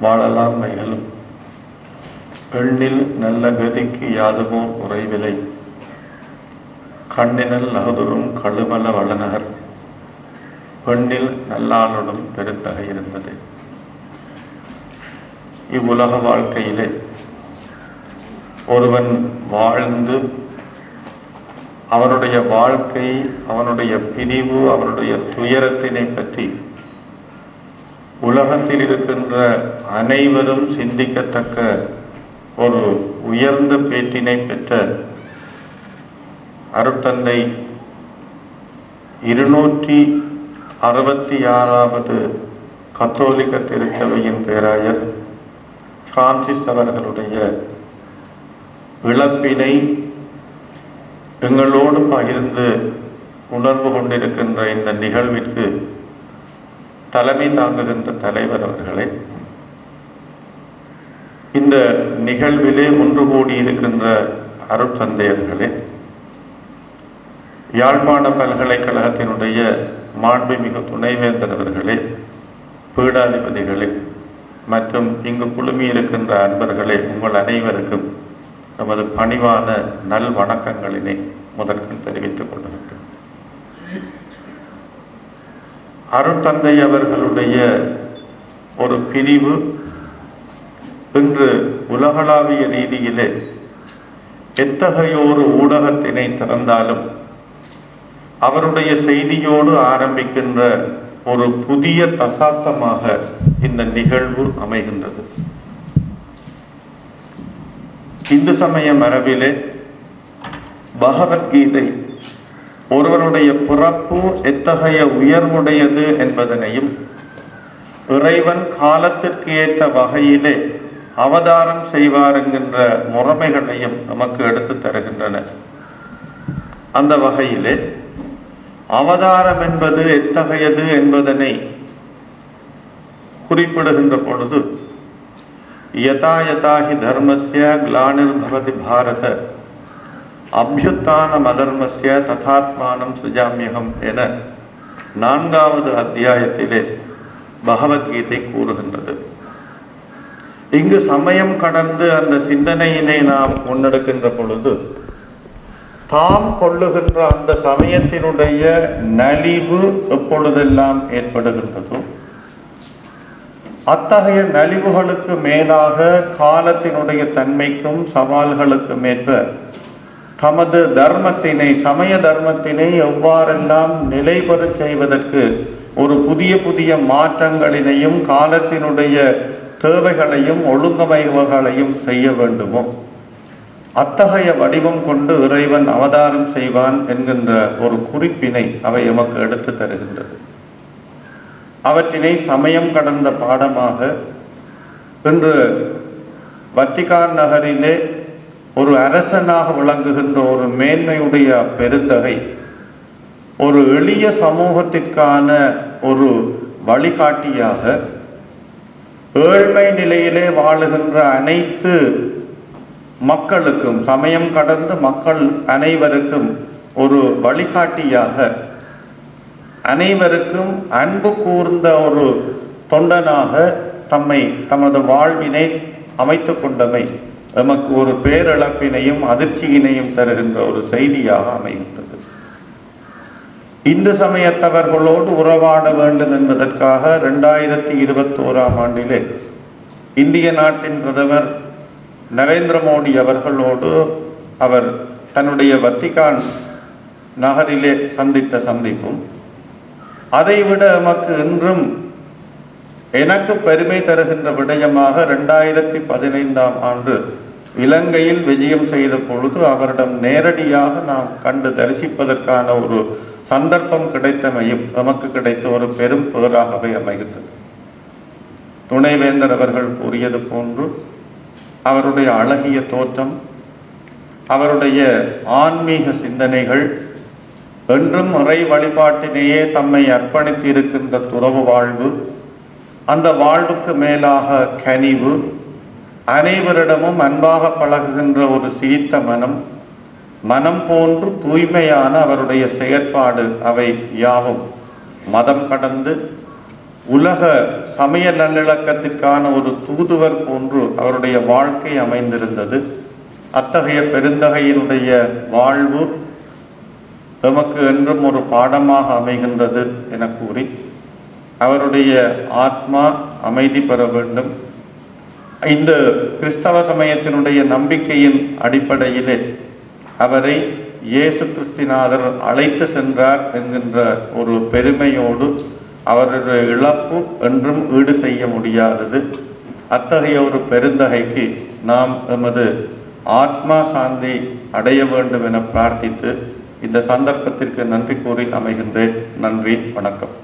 வாழலாம் மைகளும் எண்ணில் நல்ல கதிக்கு யாதுமோ உறைவிலை கண்ணினல் நகுதுரும் கழுமல வளநகர். பெண்ணில் நல்லாளுடன் பெருத்தகை இருந்தது. இவ்வுலக வாழ்க்கையிலே ஒருவன் வாழ்ந்து அவனுடைய வாழ்க்கை அவனுடைய பிரிவு அவனுடைய துயரத்தினை பற்றி உலகத்தில் இருக்கின்ற அனைவரும் சிந்திக்கத்தக்க ஒரு உயர்ந்த பேட்டினை பெற்ற அருட்தந்தை இருநூற்றி அறுபத்தி ஆறாவது கத்தோலிக்க திருச்சபையின் பேராயர் பிரான்சிஸ் அவர்களுடைய இழப்பினை எங்களோடு பகிர்ந்து உணர்வு கொண்டிருக்கின்ற இந்த நிகழ்விற்கு தலைமை தாங்குகின்ற தலைவர் அவர்களே இந்த நிகழ்விலே ஒன்று கூடியிருக்கின்ற அருட்தந்தையர்களே யாழ்ப்பாண பல்கலைக்கழகத்தினுடைய மாண்புமிகு துணைவேந்தர் அவர்களே பீடாதிபதிகளே மற்றும் இங்கு குழுமி இருக்கின்ற அன்பர்களே உங்கள் அனைவருக்கும் நமது பணிவான நல் வணக்கங்களினை முதற்கண் தெரிவித்துக் கொள்கின்றோம் அருட்தந்தை அவர்களுடைய ஒரு பிரிவு இன்று உலகளாவிய ரீதியிலே எத்தகைய ஒரு ஊடகத்தினை திறந்தாலும் அவருடைய செய்தியோடு ஆரம்பிக்கின்ற ஒரு புதிய தசாப்தமாக இந்த நிகழ்வு அமைகின்றது. இந்து சமய மரபிலே பகவத்கீதை ஒருவனுடைய பிறப்பு எத்தகைய உயர்வுடையது என்பதனையும் இறைவன் காலத்திற்கு ஏற்ற வகையிலே அவதாரம் செய்வார் என்கின்ற முறைமைகளையும் நமக்கு எடுத்து தருகின்றன. அந்த வகையிலே அவதாரம் என்பது எத்தகையது என்பதனை குறிப்பிடுகின்ற பொழுது யதா யதாஹி தர்மஸ்ய கிளானிர்பவதி பாரத அபியுத்தான மதர்மஸ்ய ததாத்மானம் சுஜாமியகம் என நான்காவது அத்தியாயத்திலே பகவத்கீதை கூறுகின்றது. இங்கு சமயம் கடந்து அந்த சிந்தனையினை நாம் முன்னெடுக்கின்ற பொழுது தாம் கொள்ளுகின்ற அந்த சமயத்தினுடைய நலிவு எப்பொழுதெல்லாம் ஏற்படுகின்றதோ அத்தகைய நலிவுகளுக்கு மேலாக காலத்தினுடைய தன்மைக்கும் சவால்களுக்கும் ஏற்ப தமது தர்மத்தினை சமய தர்மத்தினை எவ்வாறெல்லாம் நிலைபெறச் செய்வதற்கு ஒரு புதிய புதிய மாற்றங்களினையும் காலத்தினுடைய தேவைகளையும் ஒழுங்கமைவுகளையும் செய்ய வேண்டுமோ? அத்தகைய வடிவம் கொண்டு இறைவன் அவதாரம் செய்வான் என்கின்ற ஒரு குறிப்பினை அவை எமக்கு எடுத்து தருகின்றது. அவற்றினை சமயம் கடந்த பாடமாக இன்று வத்திகான் நகரிலே ஒரு அரசனாக விளங்குகின்ற ஒரு மேன்மையுடைய பெருந்தகை ஒரு எளிய சமூகத்திற்கான ஒரு வழிகாட்டியாக ஏழ்மை நிலையிலே வாழுகின்ற அனைத்து மக்களுக்கும் சமயம் கடந்து மக்கள் அனைவருக்கும் ஒரு வழிகாட்டியாக அனைவருக்கும் அன்பு கூர்ந்த ஒரு தொண்டனாக தம்மை தமது வாழ்வினை அமைத்து கொண்டமை. நமக்கு ஒரு பேரிழப்பினையும் அதிர்ச்சியினையும் தருகின்ற ஒரு செய்தியாக அமைகின்றது. இந்து சமயத்தவர்களோடு உறவாட வேண்டும் என்பதற்காக ரெண்டாயிரத்தி இருபத்தோராம் ஆண்டிலே இந்திய நாட்டின் பிரதமர் நரேந்திர மோடி அவர்களோடு அவர் தன்னுடைய வத்திகான் நகரிலே சந்தித்த சந்திப்பும் அதைவிட நமக்கு இன்றும் எனக்கு பெருமை தருகின்ற விடயமாக ரெண்டாயிரத்தி பதினைந்தாம் ஆண்டு இலங்கையில் விஜயம் செய்த பொழுது அவரிடம் நேரடியாக நாம் கண்டு தரிசிப்பதற்கான ஒரு சந்தர்ப்பம் கிடைத்தமையும் நமக்கு கிடைத்த ஒரு பெரும் பேராகவே அமைகின்றது. துணைவேந்தர் அவர்கள் கூறியது போன்று அவருடைய அழகிய தோற்றம் அவருடைய ஆன்மீக சிந்தனைகள் என்றும் இறை வழிபாட்டிலேயே தம்மை அர்ப்பணித்து இருக்கின்ற துறவு வாழ்வு அந்த வாழ்வுக்கு மேலாக கனிவு அனைவரிடமும் அன்பாக பழகுகின்ற ஒரு சீத்த மனம் மனம் போன்று தூய்மையான அவருடைய செயற்பாடு அவை யாவும். மதம் கடந்து உலக சமய நல்லிணக்கத்திற்கான ஒரு தூதுவர் போன்று அவருடைய வாழ்க்கை அமைந்திருந்தது. அத்தகைய பெருந்தகையினுடைய வாழ்வு எமக்கு என்றும் ஒரு பாடமாக அமைகின்றது என கூறி அவருடைய ஆத்மா அமைதி பெற வேண்டும். இந்த கிறிஸ்தவ சமயத்தினுடைய நம்பிக்கையின் அடிப்படையிலே அவரை இயேசு கிறிஸ்தினாதர் அழைத்து சென்றார் என்கின்ற ஒரு பெருமையோடு அவருடைய இழப்பு என்றும் ஈடு செய்ய முடியாதது. அத்தகைய ஒரு பெருந்தகைக்கு நாம் எமது ஆத்மா சாந்தி அடைய வேண்டும் என பிரார்த்தித்து இந்த சந்தர்ப்பத்திற்கு நன்றி கூறி அமைகின்றேன். நன்றி வணக்கம்.